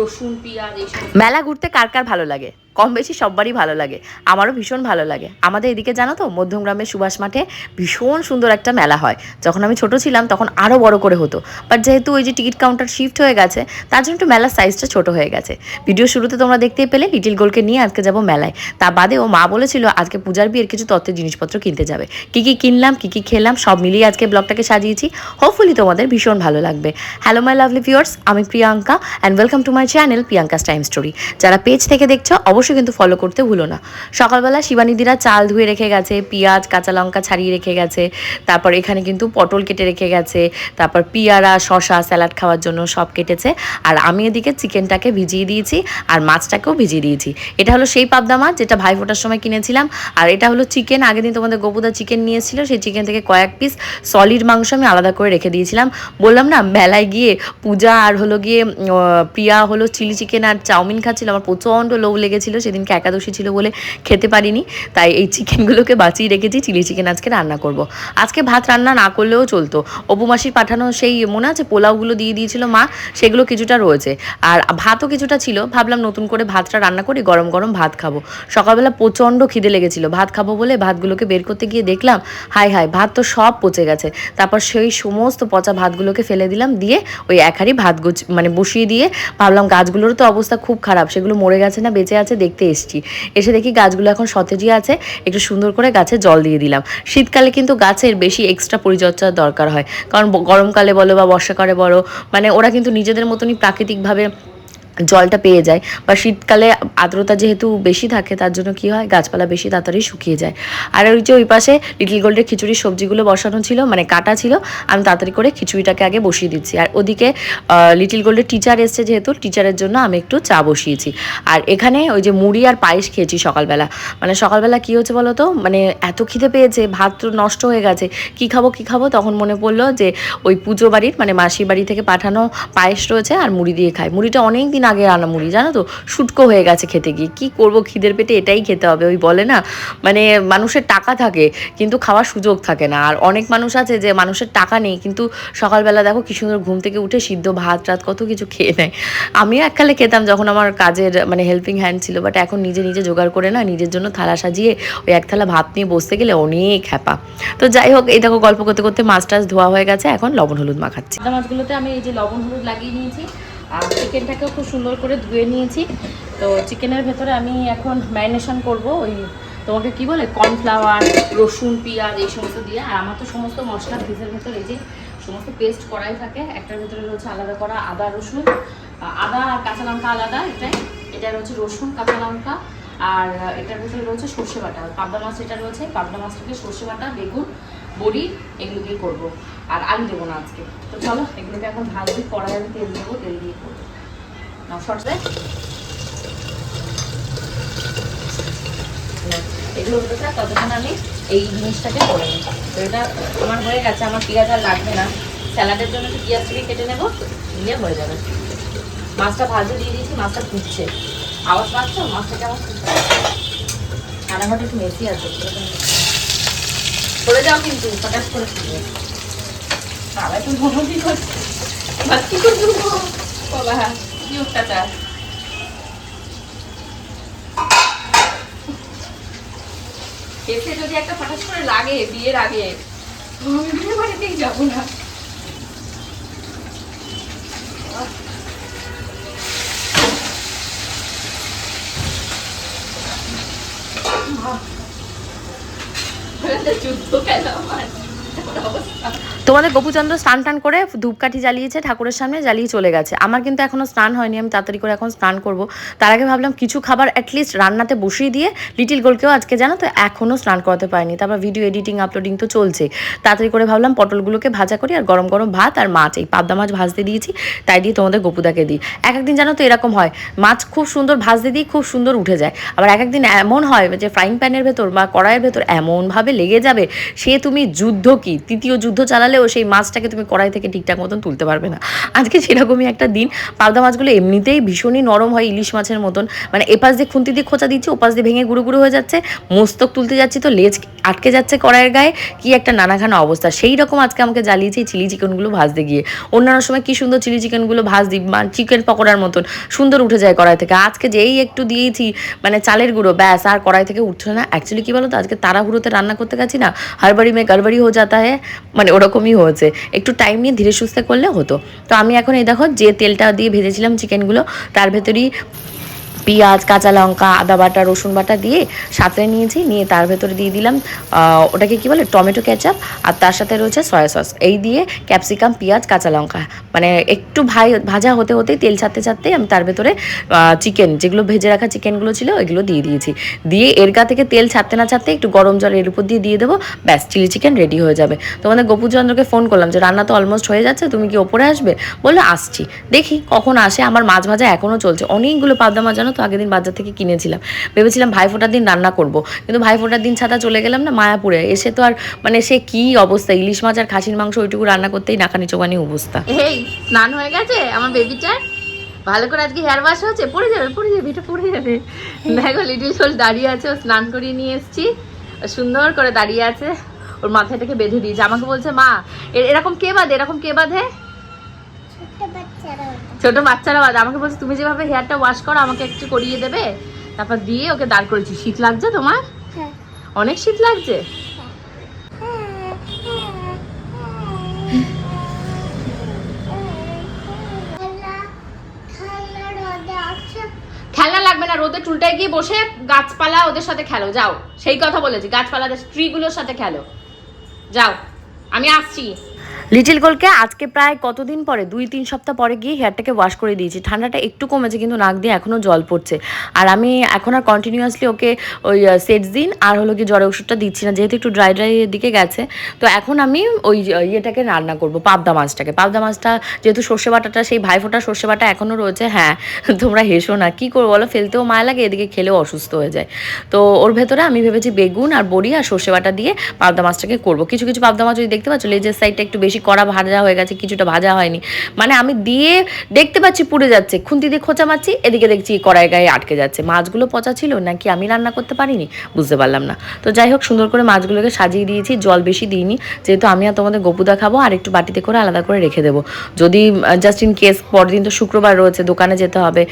রসুন পেঁয়াজ এইসব। মেলা ঘুরতে কার কার ভালো লাগে? কম বেশি সববারই ভালো লাগে। আমারও ভীষণ ভালো লাগে। আমাদের এদিকে জানো তো, মধ্যমগ্রামের সুভাষ মাঠে ভীষণ সুন্দর একটা মেলা হয়। যখন আমি ছোট ছিলাম তখন আরও বড় করে হতো। বাট যেহেতু ওই যে টিকিট কাউন্টার শিফট হয়ে গেছে, তার জন্য একটু মেলার সাইজটা ছোট হয়ে গেছে। ভিডিও শুরুতে তোমরা দেখতেই পেলে লিটিল গোলকে নিয়ে আজকে যাব মেলায়। তা বাদেও মা বলেছিল আজকে পূজার বিয়ের কিছু তত্ত্বের জিনিসপত্র কিনতে যাবে। কি কি কিনলাম, কি কি খেলাম, সব মিলিয়ে আজকে ব্লগটাকে সাজিয়েছি। হোপফুলি তোমাদের ভীষণ ভালো লাগবে। হ্যালো মাই লাভলি ভিউয়ার্স আমি Priyanka and welcome to my channel Priyanka's time story যারা পেজ থেকে দেখছ, অবশ্যই কিন্তু ফলো করতে ভুলো না। সকালবেলা শিবানীদিরা চাল ধুয়ে রেখে গেছে, পেঁয়াজ, কাঁচা লঙ্কা ছাড়িয়ে রেখে গেছে, তারপর এখানে কিন্তু পটল কেটে রেখে গেছে, তারপর পিয়ারা শশা স্যালাড খাওয়ার জন্য সব কেটেছে, আর আমি এদিকে চিকেনটাকে ভিজিয়ে দিয়েছি, আর মাছটাকেও ভিজিয়ে দিয়েছি। এটা হলো সেই পাবদা মাছ যেটা ভাই ফোটার সময় কিনেছিলাম, আর এটা হলো চিকেন। আগের দিন তোমাদের গোপুদা চিকেন নিয়েছিল, সেই চিকেন থেকে কয়েক পিস সলিড মাংস আমি আলাদা করে রেখে দিয়েছিলাম। বললাম না, মেলায় গিয়ে পূজা আর হলো গিয়ে প্রিয়া হলো চিলি চিকেন আর চাউমিন খাচ্ছিল, আমার প্রচণ্ড লোভ লেগেছিল। সেদিনকে একাদশী ছিল বলে খেতে পারিনি। তাই এই চিকেনগুলোকে বাঁচিয়ে রেখেছি, চিলি চিকেন আজকে রান্না করব। আজকে ভাত রান্না না করলেও চলতো। অপু মাসির পাঠানো সেই মনে আছে? পোলাওগুলো দিয়ে দিয়েছিল মা, সেগুলো কিছুটা রয়েছে। আর ভাতও কিছুটা ছিল। ভাবলাম নতুন করে ভাতটা রান্না করি, গরম গরম ভাত খাব। সকালবেলা প্রচণ্ড খিদে লেগেছিল। ভাত খাব বলে ভাতগুলোকে বের করতে গিয়ে দেখলাম হাই হাই ভাত তো সব পচে গেছে। তারপর সেই সমস্ত পচা ভাতগুলোকে ফেলে দিলাম, দিয়ে ওই এক হাঁড়ি ভাত মানে বসিয়ে দিয়ে ভাবলাম গাছগুলোরও তো অবস্থা খুব খারাপ, সেগুলো মরে গেছে না, বেঁচে আছে দেখতে এসেছি। এসে দেখি গাছগুলো এখন সতেজই আছে, একটু সুন্দর করে গাছে জল দিয়ে দিলাম। শীতকালে কিন্তু গাছের বেশি এক্সট্রা পরিচর্যার দরকার হয়। কারণ গরমকালে বলো বা বর্ষাকালে বলো মানে ওরা কিন্তু নিজেদের মতনই প্রাকৃতিকভাবে জলটা পেয়ে যায়। বা শীতকালে আর্দ্রতা যেহেতু বেশি থাকে, তার জন্য কি হয়? গাছপালা বেশি তাড়াতাড়ি শুকিয়ে যায়। আর ওই যে ওই পাশে লিটল গোল্ডের খিচুড়ির সবজিগুলো বসানো ছিল মানে কাটা ছিল, আমি তাড়াতাড়ি করে খিচুড়িটাকে আগে বসিয়ে দিচ্ছি। আর ওদিকে লিটল গোল্ডের টিচার এসছে যেহেতু টিচারের জন্য আমি একটু চা বসিয়েছি। আর এখানে ওই যে মুড়ি আর পায়েস খেয়েছি সকালবেলা। মানে সকালবেলা কি হচ্ছে বলো তো মানে এত খিদে পেয়েছে, ভাত তো নষ্ট হয়ে গেছে। কি খাব কি খাব? তখন মনে পড়ল যে ওই পুজো বাড়ির মানে মাসির বাড়ি থেকে পাঠানো পায়েস রয়েছে আর মুড়ি দিয়ে খায় মুড়িটা অনেক দিন আগে আনা মুড়ি জানো তো? শুটকো হয়ে গেছে খেতে গিয়ে। কি করব খিদের পেটে? এটাই খেতে হবে, ওই বলে না? মানে মানুষের টাকা থাকে, কিন্তু খাওয়ার সুযোগ থাকে না। আর অনেক মানুষ আছে যে মানুষের টাকা নেই, কিন্তু সকালবেলা দেখো কি সুন্দর ঘুম থেকে উঠে সিদ্ধ ভাত টাত কত কিছু খেয়ে নেয়। আমিও এককালে খেতাম যখন আমার কাজের মানে হেল্পিং হ্যান্ড ছিল বাট এখন নিজে নিজে জোগাড় করে না, নিজের জন্য থালা সাজিয়ে ওই এক থালা ভাত নিয়ে বসতে গেলে অনেক হ্যাপা তো যাই হোক, এই দেখো গল্প করতে করতে মাছ টাছ ধোয়া হয়ে গেছে, এখন লবণ হলুদ মাখাচ্ছি। মাছগুলোতে আমি এই যে লবণ হলুদ লাগিয়ে নিয়েছি। আর চিকেনটাকেও খুব সুন্দর করে ধুয়ে নিয়েছি। তো চিকেনের ভেতরে আমি এখন ম্যারিনেশন করব ওই তোমাকে কি বলে কর্নফ্লাওয়ার রসুন, পেঁয়াজ এই সমস্ত দিয়ে। আর আমার তো সমস্ত মশলা ফ্রিজের ভেতরে এই যে সমস্ত পেস্ট করাই থাকে, একটার ভেতরে রয়েছে আলাদা করা আদা, রসুন। আদা আর কাঁচা লঙ্কা আলাদা, এটাই। এটা রয়েছে রসুন, কাঁচা লঙ্কা। আর এটার ভেতরে রয়েছে সর্ষে বাটা। পাবদা মাছ এটা রয়েছে, পাবদা মাছটাকে সর্ষে বাটা, বেগুন, বড়ি এগুলো দিয়ে করব। আর আলু দেবো না আজকে। তো চলো, এগুলোকে এখন ভাজবি কড়াই আমি তেল দেবো, তেল দিয়ে করব। না শর্ট এগুলো হতে থাক ততক্ষণ আমি এই জিনিসটাকে করে নিই তো এটা আমার হয়ে গেছে, আমার পেঁয়াজ আর লাগবে না। স্যালাডের জন্য একটু পেঁয়াজ থেকে কেটে নেব নিয়ে হয়ে যাবে। মাছটা ভাজে দিয়ে দিয়েছি, মাছটা ফুটছে। আওয়াজ পাচ্ছ? মাছটা কেমন ফুটছে? রান্নাঘরটা একটু মেসি আছে করে যাও কিন্তু ফটাস করে ফুটবে। বাবা একটু ঘুমোতি করছে যদি একটা ফটাস করে লাগে, বিয়ের আগে আমি যাব না। যুদ্ধ কেন আমার? অবস্থা। তোমাদের গোপুচন্দ্র স্নান টান করে ধূপকাঠি জ্বালিয়েছে, ঠাকুরের সামনে জ্বালিয়ে চলে গেছে। আমার কিন্তু এখনও স্নান হয়নি, আমি তাড়াতাড়ি করে এখন স্নান করব। তার আগে ভাবলাম কিছু খাবার অ্যাটলিস্ট রান্নাতে বসিয়ে দিয়ে লিটিল গোলকেও আজকে জানো তো এখনও স্নান করাতে পারিনি। তারপর ভিডিও এডিটিং আপলোডিং তো চলছে। তাড়াতাড়ি করে ভাবলাম পটলগুলোকে ভাজা করি আর গরম গরম ভাত আর মাছ, এই পাবদা মাছ ভাজতে দিয়েছি, তাই দিয়ে তোমাদের গোপুদাকে দিই। এক একদিন জানো তো এরকম হয়, মাছ খুব সুন্দর ভাজতে দিই খুব সুন্দর উঠে যায়। আবার এক একদিন এমন হয় যে ফ্রাইং প্যানের ভেতর বা কড়াইয়ের ভেতর এমনভাবে লেগে যাবে, সে তুমি যুদ্ধ কি? তৃতীয় যুদ্ধ চালালেও সেই মাছটাকে তুমি কড়াই থেকে ঠিকঠাক মতন তুলতে পারবে না। আজকে সেরকমই একটা দিন। পাবদা মাছগুলো এমনিতেই ভীষণই নরম হয় ইলিশ মাছের মতন। মানে এপাশ দিয়ে খুন্তি দিয়ে খোঁচা দিচ্ছি, ওপাশ দিয়ে ভেঙে গুঁড়ো গুঁড়ো হয়ে যাচ্ছে। মস্তক তুলতে যাচ্ছি তো, লেজ আটকে যাচ্ছে কড়াইয়ের গায়ে। কি একটা নানাখানা অবস্থা। সেই রকম আজকে আমাকে জ্বালিয়েছে এই চিলি চিকেনগুলো ভাজতে গিয়ে। অন্যান্য সময় কি সুন্দর চিলি চিকেনগুলো ভাজ দিই চিকেন পকোড়ার মতন। সুন্দর উঠে যায় কড়াই থেকে। আজকে যেই একটু দিয়েছি মানে চালের গুঁড়ো, ব্যাস, আর কড়াই থেকে উঠছে না। অ্যাকচুয়ালি কি বলো তো আজকে তাড়াহুড়োতে রান্না করতে গেছি না হরবাড়ি মেয়ে গড়বড়ি হয়ে যাতা হয় মানে ওরকমই হয়েছে। একটু টাইম নিয়ে ধীরে সুস্থে করলে হতো। তো আমি এখন এই দেখো যে তেলটা দিয়ে ভেজেছিলাম চিকেনগুলো তার ভেতরেই পেঁয়াজ, কাঁচা লঙ্কা, আদা বাটা, রসুন বাটা দিয়ে সাঁতরে নিয়েছি। নিয়ে তার ভেতরে দিয়ে দিলাম ওটাকে কি বলে? Tomato ketchup. আর তার সাথে রয়েছে সয়া সস। এই দিয়ে ক্যাপসিকাম, পেঁয়াজ, কাঁচা লঙ্কা। মানে একটু ভাই, ভাজা হতে হতেই তেল ছাড়তে ছাড়তেই আমি তার ভেতরে চিকেন যেগুলো ভেজে রাখা চিকেনগুলো ছিল, ওইগুলো দিয়ে দিয়েছি। দিয়ে এর গা থেকে তেল ছাড়তে না ছাড়তে একটু গরম জল এর উপর দিয়ে দিয়ে দেবো। ব্যাস চিলি চিকেন রেডি হয়ে যাবে। তোমাদের গোপুচন্দ্রকে ফোন করলাম যে, রান্না তো অলমোস্ট হয়ে যাচ্ছে, তুমি কি ওপরে আসবে? বলল, আসছি। দেখি কখন আসে। আমার মাছ ভাজা এখনও চলছে। অনেকগুলো পাবদা মাছ জানো তো আগের দিন বাজার থেকে কিনেছিলাম। ভেবেছিলাম ভাইফোঁটার দিন রান্না করব। কিন্তু ভাইফোঁটার দিন ছাড়া চলে গেলাম না মায়াপুরে। এসে তো আর মানে সে কি অবস্থা? ইলিশ মাছ আর খাসির মাংস ওইটুকু রান্না করতেই নাকানি চোখানি অবস্থা। এই স্নান হয়ে গেছে? আমার বেবিটার ভালো করে আজকে হেয়ার ওয়াশ হচ্ছে পড়ে যাবে পড়ে যাবে এটা পড়ে যাবে। দেখো লিটিল সোল দাঁড়িয়ে আছে ও স্নান করিয়ে নিয়ে এসেছি। সুন্দর করে দাঁড়িয়ে আছে। ওর মাথাটাকে বেঁধে দিয়েছে। আমাকে বলছে মা এরকম কে বাঁধে? এরকম কে বাঁধে? ছোট বাচ্চারা আমাকে বলছে তুমি যেভাবে হেয়ারটা ওয়াশ করো আমাকে একটু করিয়ে দেবে। তারপর দিয়ে ওকে দাঁড় করেছি শীত লাগছে তোমার? অনেক শীত লাগছে? খেলনা লাগবে না রোদে চুলটায় গিয়ে বসে গাছপালা ওদের সাথে খেলো যাও। সেই কথা বলেছি গাছপালাদের স্ত্রীগুলোর সাথে খেলো। যাও আমি আসছি। লিটিল গোলকে আজকে প্রায় কতদিন পরে, দুই, তিন সপ্তাহ পরে গিয়ে হেয়ারটাকে ওয়াশ করে দিয়েছি। ঠান্ডাটা একটু কমেছে, কিন্তু নাক দিয়ে এখনও জল পড়ছে। আর আমি এখন আর কন্টিনিউয়াসলি ওকে ওই সেট দিন আর হলো কি জ্বরের ওষুধটা দিচ্ছি না, যেহেতু একটু ড্রাই ড্রাই দিকে গেছে। তো এখন আমি ওই ইয়েটাকে রান্না করব, পাবদা মাছটাকে। পাবদা মাছটা যেহেতু সর্ষে বাটাটা, সেই ভাইফোঁটা সর্ষে বাটা এখনও রয়েছে হ্যাঁ তোমরা হেসো না। কী করব বলো? ফেলতেও মায়া লাগে, এদিকে খেলেও অসুস্থ হয়ে যায়। তো ওর ভেতরে আমি ভেবেছি বেগুন আর বড়ি আর সর্ষে বাটা দিয়ে পাবদা মাছটাকে করব। কিছু কিছু পাবদা মাছ যদি দেখতে পাচ্ছ, লেজের সাইডটা একটু বেশি কড়া ভাজা হয়ে গেছে, কিছুটা ভাজা হয়নি। মানে আমি দিয়ে দেখতে পাচ্ছি পুড়ে যাচ্ছে, খুন্তি দিয়ে খোঁচা মারছি, এদিকে দেখছি কড়াই গায়ে আটকে যাচ্ছে। মাছগুলো পচা ছিল নাকি আমি রান্না করতে পারিনি? বুঝতে পারলাম না। তো যাই হোক, সুন্দর করে মাছগুলোকে সাজিয়ে দিয়েছি, জল বেশি দিইনি। যেহেতু আমি আর তোমাদের গপুদা খাব, আর একটু বাটিতে করে আলাদা করে রেখে দেবো। যদি জাস্ট ইন কেস পরদিন তো শুক্রবার রয়েছে, দোকানে যেতে হবে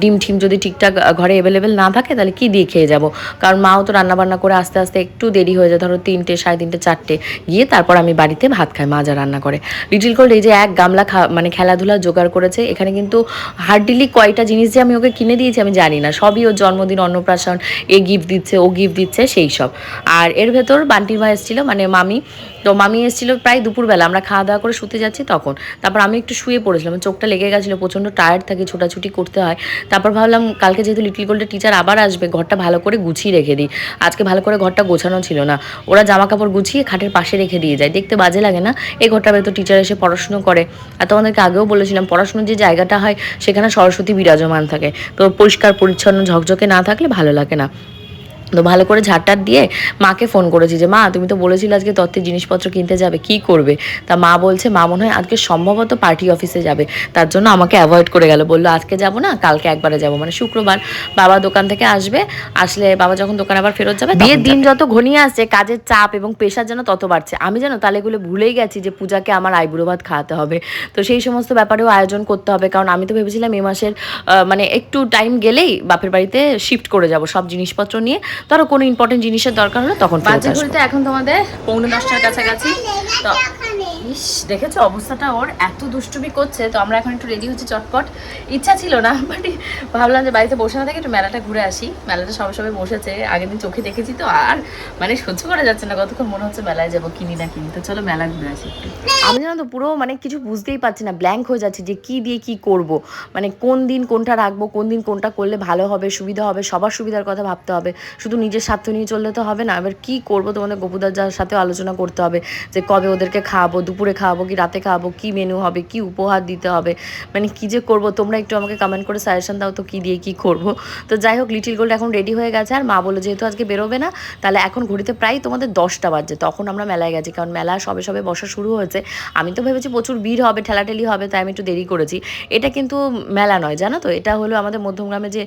ডিম ঠিম যদি ঠিকঠাক ঘরে অ্যাভেলেবেল না থাকে, তাহলে কি দিয়ে খেয়ে যাব? কারণ মাও তো রান্নাবান্না করে আস্তে আস্তে একটু দেরি হয়ে যায়, ধরো তিনটে, সাড়ে তিনটে, চারটে, গিয়ে তারপর আমি বাড়িতে ভাত খাই মা যা রান্না করে। লিটিল কোল্ড এই যে এক গামলা মানে খেলাধুলা জোগাড় করেছে, এখানে কিন্তু হার্ডলি কয়টা জিনিস যে আমি ওকে কিনে দিয়েছি আমি জানি না। সবই ওর জন্মদিন, অন্নপ্রাশন, এ গিফট দিচ্ছে, ও গিফট দিচ্ছে, সেই সব। আর এর ভেতর বান্টির মা এসেছিল মানে মামি তো মামি এসেছিল প্রায় দুপুরবেলা, আমরা খাওয়া দাওয়া করে শুতে যাচ্ছি তখন। তারপর আমি একটু শুয়ে পড়েছিলাম, চোখটা লেগে গেছিল, প্রচণ্ড টায়ার্ড থাকে, ছোটাছুটি করতে হয়। তারপর ভাবলাম, কালকে যেহেতু লিটল গোল্ডের টিচার আবার আসবে, ঘরটা ভালো করে গুছিয়ে রেখে দিই। আজকে ভালো করে ঘরটা গোছানো ছিল না। ওরা জামা কাপড় গুছিয়ে খাটের পাশে রেখে দিয়ে যায়। দেখতে বাজে লাগে না? এই ঘরটা ভেতর টিচার এসে পড়াশুনো করে। আর তোমাদেরকে আগেও বলেছিলাম, পড়াশুনোর যে জায়গাটা হয়, সেখানে সরস্বতী বিরাজমান থাকে। তো পরিষ্কার, পরিচ্ছন্ন, ঝকঝকে না থাকলে ভালো লাগে না। তো ভালো করে ঝাড়টার দিয়ে মাকে ফোন করেছি যে মা তুমি তো বলেছিলে আজকে তত্ত্বের জিনিসপত্র কিনতে যাবে কি করবে? তা মা বলছে মা মনে হয় আজকে সম্ভবত পার্টি অফিসে যাবে। তার জন্য আমাকে অ্যাভয়েড করে গেল বলল আজকে যাব না কালকে একবারে যাব। মানে শুক্রবার বাবা দোকান থেকে আসবে আসলে বাবা যখন দোকান আবার ফেরত যাবে বিয়ের দিন যত ঘনিয়ে আসছে কাজের চাপ এবং পেশার যেন তত বাড়ছে। আমি যেন তাহলে এগুলো ভুলেই গেছি যে পূজাকে আমার আইবুড়ো ভাত খাওয়াতে হবে। তো সেই সমস্ত ব্যাপারেও আয়োজন করতে হবে কারণ আমি তো ভেবেছিলাম এই মাসের মানে একটু টাইম গেলেই বাপের বাড়িতে শিফট করে যাব সব জিনিসপত্র নিয়ে। ধরো কোনো ইম্পর্টেন্ট জিনিসের দরকার হলে তখন বাজে। ঘড়িতে এখন তোমাদের পৌনে দশটার কাছাকাছি। তো ইস দেখেছ অবস্থাটা ওর? এত দুষ্টুমি করছে তো আমরা এখন একটু রেডি হচ্ছি চটপট। ইচ্ছা ছিল না বাট ভাবলাম যে বাড়িতে বসে না থেকে একটু মেলাটা ঘুরে আসি। মেলাটা সবাই সবাই বসেছে আগের দিন চোখে দেখেছি তো আর মানে সহ্য করা যাচ্ছে না কতক্ষণ মনে হচ্ছে মেলায় যাব কিনি না কিনি। তো চলো মেলা ঘুরে আসি একটু। আমি জানো তো পুরো মানে কিছু বুঝতেই পারছি না ব্ল্যাঙ্ক হয়ে যাচ্ছে যে কি দিয়ে কি করব। মানে কোন দিন কোনটা রাখব কোন দিন কোনটা করলে ভালো হবে সুবিধা হবে সবার সুবিধার কথা ভাবতে হবে। শুধু নিজের স্বার্থ নিয়ে চললে তো হবে না। এবার কি করব? তোমাদের গোপুদার যার সাথে আলোচনা করতে হবে যে কবে ওদেরকে খাওয়াবো, দুপুরে খাওয়াবো কি, রাতে খাওয়াবো, কি মেনু হবে, কি উপহার দিতে হবে? মানে কি যে করব? তোমরা একটু আমাকে কমেন্ট করে সাজেশন দাও তো কি দিয়ে কি করব? তো যাই হোক লিটিল গোল্ড এখন রেডি হয়ে গেছে। আর মা বলল, যেহেতু আজকে বেরোবে না, তাহলে এখন ঘড়িতে প্রায় তোমাদের দশটা বাজছে। তখন আমরা মেলায় গেছি। কারণ মেলা সবে সবে বসা শুরু হয়েছে। আমি তো ভেবেছি প্রচুর ভিড় হবে, ঠেলাঠেলি হবে, তাই আমি একটু দেরি করেছি। এটা কিন্তু মেলা নয়, জানো তো? এটা হলো আমাদের মধ্যমগ্রামে যে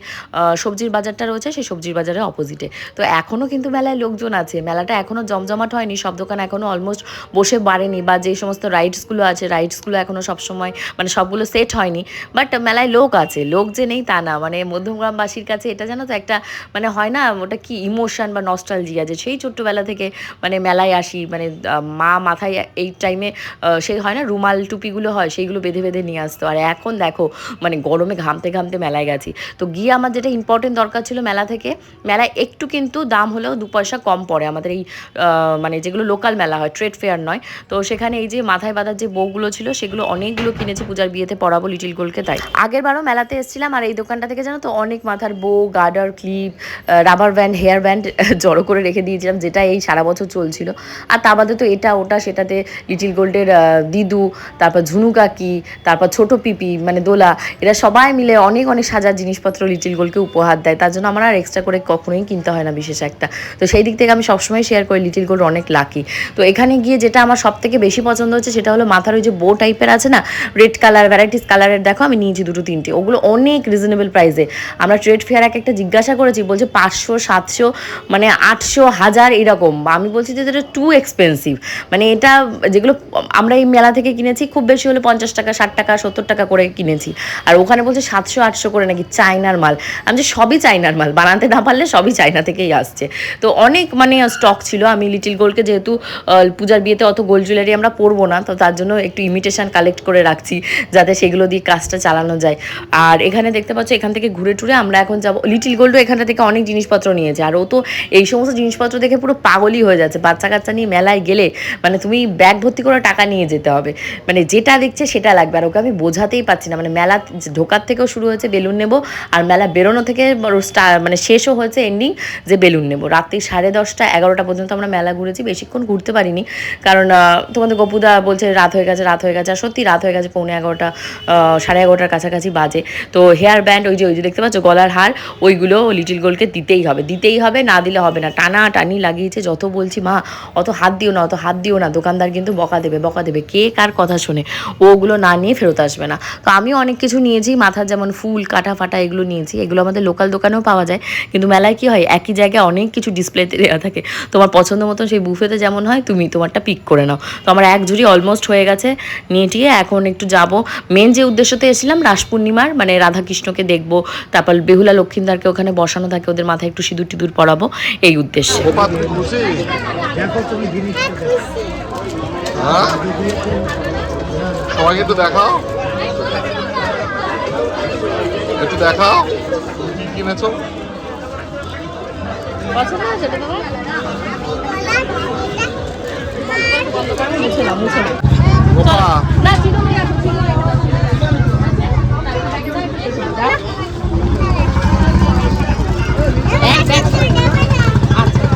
সবজির বাজারটা রয়েছে, সেই সবজির বাজারের অপোজিটে তো এখনও কিন্তু মেলায় লোকজন আছে। মেলাটা এখনও জমজমাট হয়নি। সব দোকান এখনও অলমোস্ট বসে বাড়েনি বা যে সমস্ত রাইডসগুলো আছে রাইডসগুলো এখনও সবসময় মানে সবগুলো সেট হয়নি। বাট মেলায় লোক আছে। লোক যে নেই তা না। মানে মধ্যমগ্রামবাসীর কাছে এটা জানো তো একটা মানে হয় না? ওটা কি ইমোশন বা নস্টালজিয়া যে সেই ছোট্টবেলা থেকে মানে মেলায় আসি। মানে মা মাথায় এই টাইমে সেই হয় না? রুমাল টুপিগুলো হয়, সেইগুলো বেঁধে বেঁধে নিয়ে আসতো। আর এখন দেখো মানে গরমে ঘামতে ঘামতে মেলায় গেছি। তো গিয়ে আমার যেটা ইম্পর্টেন্ট দরকার ছিল মেলা থেকে, মেলায় একটু কিন্তু দাম হলেও দু পয়সা কম পড়ে আমাদের এই মানে যেগুলো লোকাল মেলা হয় ট্রেড ফেয়ার নয়। তো সেখানে এই যে মাথায় বাঁধার যে বউগুলো ছিল, সেগুলো অনেকগুলো কিনেছি পূজার বিয়েতে, পরাবো লিটিল গোলকে তাই। আগের বারও মেলাতে এসেছিলাম আর এই দোকানটা থেকে জানো তো, অনেক মাথার বউ, garter clip rubber band hair band জড়ো করে রেখে দিয়েছিলাম, যেটা এই সারা বছর চলছিল। আর তা বাদে তো এটা, ওটা, সেটাতে লিটিল গোল্ডের দিদু, তারপর ঝুনু কাকি, তারপর ছোট পিপি মানে দোলা, এরা সবাই মিলে অনেক অনেক সাজার জিনিসপত্র লিটিল গোলকে উপহার দেয়। তার জন্য আমার আর এক্সট্রা করে কখনোই কিনতে হয় না বিশেষ একটা। তো সেই দিক থেকে আমি সবসময় শেয়ার করি লিটিল গোল্ড অনেক লাকি তো এখানে গিয়ে যেটা আমার সব থেকে বেশি পছন্দ হচ্ছে সেটা হলো মাথার ওই যে বো টাইপের আছে না? রেড কালার ভ্যারাইটিস কালারের দেখো, আমি নিয়েছি দুটো, তিনটে। ওগুলো অনেক রিজনেবল প্রাইসে আমরা ট্রেড ফেয়ার এক একটা জিজ্ঞাসা করেছি, বলছে পাঁচশো, সাতশো মানে আটশো, হাজার এরকম। আমি বলছি যে এটা টু এক্সপেন্সিভ মানে এটা যেগুলো আমরা এই মেলা থেকে কিনেছি, খুব বেশি হলে পঞ্চাশ টাকা, ষাট টাকা, সত্তর টাকা করে কিনেছি। আর ওখানে বলছে সাতশো, আটশো করে নাকি চায়নার মাল। আমি যে সবই চায়নার মাল। বানাতে না পারলে সবই চায়না থেকেই আসছে। তো অনেক মানে স্টক ছিল। আমি লিটিল গোল্ডকে যেহেতু পূজার বিয়েতে অত গোল্ড জুয়েলারি আমরা পরবো না, তো তার জন্য একটু ইমিটেশন কালেক্ট করে রাখছি যাতে সেগুলো দিয়ে কাজটা চালানো যায়। আর এখানে দেখতে পাচ্ছ, এখান থেকে ঘুরে টুরে আমরা এখন যাব লিটিল গোল্ডও এখান থেকে অনেক জিনিসপত্র নিয়েছে। আর ও তো এই সমস্ত জিনিসপত্র দেখে পুরো পাগলই হয়ে যাচ্ছে। বাচ্চা কাচ্চা নিয়ে মেলায় গেলে মানে তুমি ব্যাগ ভর্তি করে টাকা নিয়ে যেতে হবে। মানে যেটা দেখছে সেটা লাগবে। আর ওকে আমি বোঝাতেই পারছি না। মানে মেলা ঢোকার থেকেও শুরু হয়েছে, বেলুন নেব, আর মেলা বেরোনো থেকে মানে শেষও হয়েছে এন্ডিং যে বেলুন নেব। রাত্রি সাড়ে দশটা, এগারোটা পর্যন্ত আমরা মেলা ঘুরেছি, বেশিক্ষণ ঘুরতে পারিনি। কারণ তোমাদের গপুদা বলছে রাত হয়ে গেছে, রাত হয়ে গেছে, আর সত্যি রাত হয়ে গেছে পৌনে এগারোটা সাড়ে এগারোটার কাছাকাছি বাজে। তো হেয়ার ব্যান্ড, ওই যে ওই যে দেখতে পাচ্ছ গলার হার, ওইগুলো লিটিল গোলকে দিতেই হবে। দিতেই হবে, না দিলে হবে না। টানা টানি লাগিয়েছে, যত বলছি, মা, অত হাত দিও না, অত হাত দিও না। দোকানদার কিন্তু বকা দেবে বকা দেবে, কে কার কথা শোনে। ওগুলো না নিয়ে ফেরত আসবে না। তো আমিও অনেক কিছু নিয়েছি, মাথার যেমন ফুল, কাটা ফাটা এগুলো নিয়েছি। এগুলো আমাদের লোকাল দোকানেও পাওয়া যায়। কিন্তু মেলায় কি হয় একই জায়গায় অনেক কিছু ডিসপ্লেতে দেওয়া থাকে। তোমার পছন্দ মতন সেই বুফেতে যেমন হয়, তুমি তোমারটা পিক করে নাও। তো আমার এক ঝুড়ি অলমোস্ট হয়ে গেছে নিয়ে টিয়ে এখন একটু যাব। মেন যে উদ্দেশ্যতে এসেছিলাম রাস পূর্ণিমার মানে রাধাকৃষ্ণকে দেখব, তারপর বেহুলা লক্ষ্মীন্দারকে ওখানে বসানো থাকে, ওদের মাথায় একটু সিঁদুর টিঁদুর পরাবো, এই উদ্দেশ্যে। হ্যাঁ? সবাইকে একটু দেখাও। একটু দেখাও। কিনেছো? পছন্দ হয়েছে এটা তোমার মুছে না মুছে না গোপা না ঠিক আছে ঠিক আছে ব্যাগ ব্যাগ আচ্ছা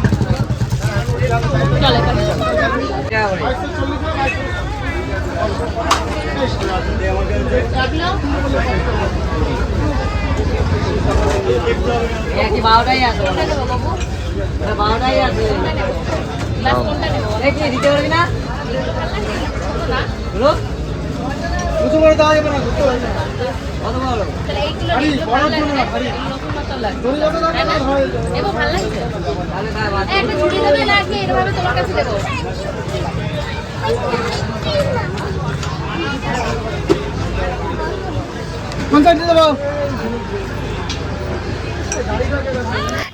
চল এখানে চল। একই বারোটাই আছে বারোটাই আছে গ্লাস কোনটা নেব দেখি দিতে পারবি না। না কত বড় তাহলে এইগুলো এইগুলো ভালো লাগছে এই নতুন নতুন লাগছে। তাই না? নেব ভালো লাগছে? তাহলে তাই বাদ। একটা চুড়ি দেবে নাকি এভাবে তোমার কাছে দেবো?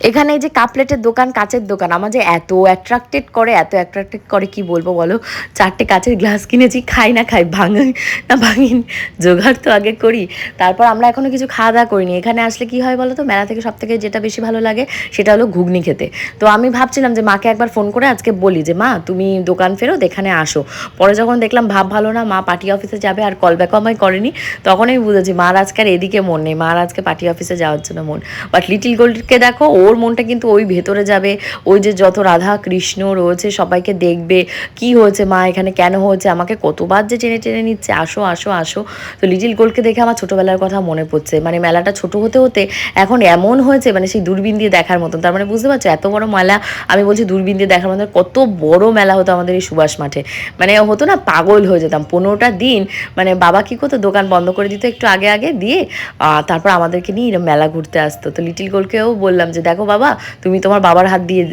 এখানে এই যে কাপলেটের দোকান, কাচের দোকান, আমার যে এত অ্যাট্রাক্টেড করে, এত অ্যাট্রাক্টেড করে কি বলব বলো? চারটে কাচের গ্লাস কিনেছি, খাই না খাই, ভাঙি না ভাঙি, জোগাড় তো আগে করি। তারপর আমরা এখনও কিছু খাওয়া দাওয়া করিনি। এখানে আসলে কি হয় বলো তো মেলা থেকে সব থেকে যেটা বেশি ভালো লাগে, সেটা হলো ঘুগনি খেতে। তো আমি ভাবছিলাম যে মাকে একবার ফোন করে আজকে বলি যে, মা, তুমি দোকান ফেরত, এখানে আসো। পরে যখন দেখলাম, ভাব ভালো না, মা পার্টি অফিসে যাবে আর কল ব্যাকও আমায় করেনি। তখন আমি বুঝেছি, মার আজকে আর এদিকে মন নেই, মার আজকে পার্টি অফিসে যাওয়ার জন্য মন। বাট লিটিল গোল্ডকে দেখো, ওর ওর মনটা কিন্তু ওই ভেতরে যাবে। ওই যে যত রাধা কৃষ্ণ রয়েছে, সবাইকে দেখবে কি হয়েছে, মা এখানে কেন হয়েছে, আমাকে কতবার যে টেনে টেনে নিচ্ছে, আসো আসো আসো। তো লিটিল গোল্ডকে দেখে আমার ছোটোবেলার কথা মনে পড়ছে। মানে মেলাটা ছোট হতে হতে এখন এমন হয়েছে মানে সেই দূরবীন দিয়ে দেখার মতন। তার মানে বুঝতে পারছ, এত বড় মেলা, আমি বলছি দূরবীন দিয়ে দেখার মতন, কত বড় মেলা হতো আমাদের এই সুভাষ মাঠে। মানে হতো না, পাগল হয়ে যেতাম। পনেরোটা দিন মানে বাবা কী করতো, দোকান বন্ধ করে দিত একটু আগে আগে, দিয়ে তারপর আমাদেরকে নিয়ে মেলা ঘুরতে আসতো। তো লিটিল গোলকেও বললাম যে, দেখো বাবা, তুমি তোমার বাবার হাত দিয়ে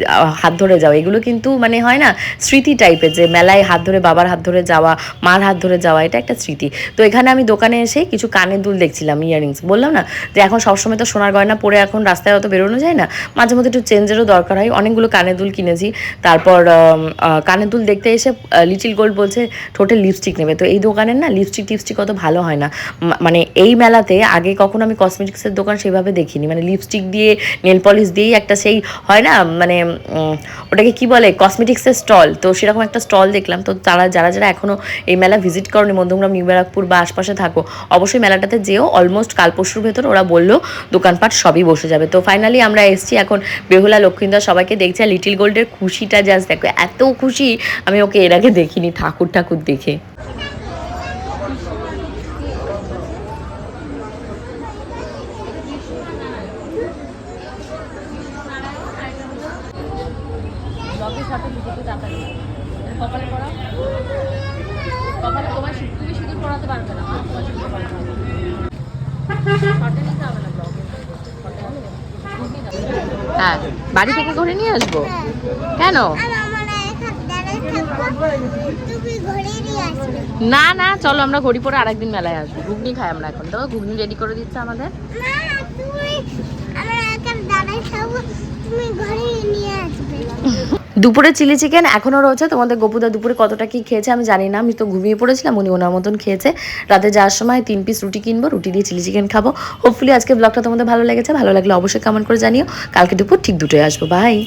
হাত ধরে যাও। এগুলো কিন্তু মানে হয় না, স্মৃতি টাইপের যে মেলায় হাত ধরে, বাবার হাত ধরে যাওয়া, মার হাত ধরে যাওয়া, এটা একটা স্মৃতি। তো এখানে আমি দোকানে এসে কিছু কানের দুল দেখছিলাম ইয়ারিংস বললাম না যে এখন সবসময় তো সোনার গয়না পরে এখন রাস্তায় অত বেরোনো যায় না? মাঝে মধ্যে একটু চেঞ্জেরও দরকার হয়। অনেকগুলো কানের দুল কিনেছি। তারপর কানের দুল দেখতে এসে লিটিল গোল্ড বলছে, ঠোঁটে লিপস্টিক নেবে। তো এই দোকানের না লিপস্টিক টিপস্টিক অত ভালো হয় না। মানে এই মেলাতে আগে কখনো আমি কসমেটিক্সের দোকান সেভাবে দেখিনি। মানে লিপস্টিক দিয়ে নেল পলিশ দিয়েই একটা সেই হয় না মানে ওটাকে কি বলে কসমেটিক্সের স্টল তো সেরকম একটা স্টল দেখলাম। তো তারা, যারা যারা এখনও এই মেলা ভিজিট করনি মধ্যমগ্রাম নিউ ব্যারাকপুর বা আশপাশে থাকো, অবশ্যই মেলাটাতে যেও। অলমোস্ট কাল পরশুর ভেতর ওরা বলল, দোকানপাট সবই বসে যাবে। তো ফাইনালি আমরা এসছি এখন বেহুলা লক্ষ্মীন্দর সবাইকে দেখছি। আর লিটিল গোল্ডের খুশিটা জাস্ট দেখো, এত খুশি, আমি ওকে এর আগে দেখিনি, ঠাকুর ঠাকুর দেখে ব্লগের সাথে ভিডিওতে তাড়াতাড়ি কপালে পড়া কপালে তোমার সিঁদুর- তুমি সিঁদুর পড়াতে পারবে না তোমার সিঁদুর পড়াতে হবে শর্টে নিতে হবে না ব্লগে হ্যাঁ বাড়ি থেকে করে নিয়ে আসব? কেন? ঘরে না না চলো আমরা ঘড়ি পরে আরেকদিন মেলায় আসব। ঘুগনি খাই আমরা এখন। তো ঘুগনি রেডি করে দিচ্ছে আমাদের? তুমি ঘরে নিয়ে আসবে। দুপুরে চিলি চিকেন এখনও রয়েছে। তোমাদের গোপুদা দুপুরে কতটা কি খেয়েছে আমি জানি না। আমি তো ঘুমিয়ে পড়েছিলাম, উনি ওনার মতন খেয়েছে। রাতে যাওয়ার সময় তিন পিস রুটি কিনবো, রুটি দিয়ে চিলি চিকেন খাব। হোপফুলি আজকে ব্লগটা তোমাদের ভালো লেগেছে। ভালো লাগলে অবশ্যই কমেন্ট করে জানিও। কালকে দুপুর ঠিক দুটোয় আসব। বাই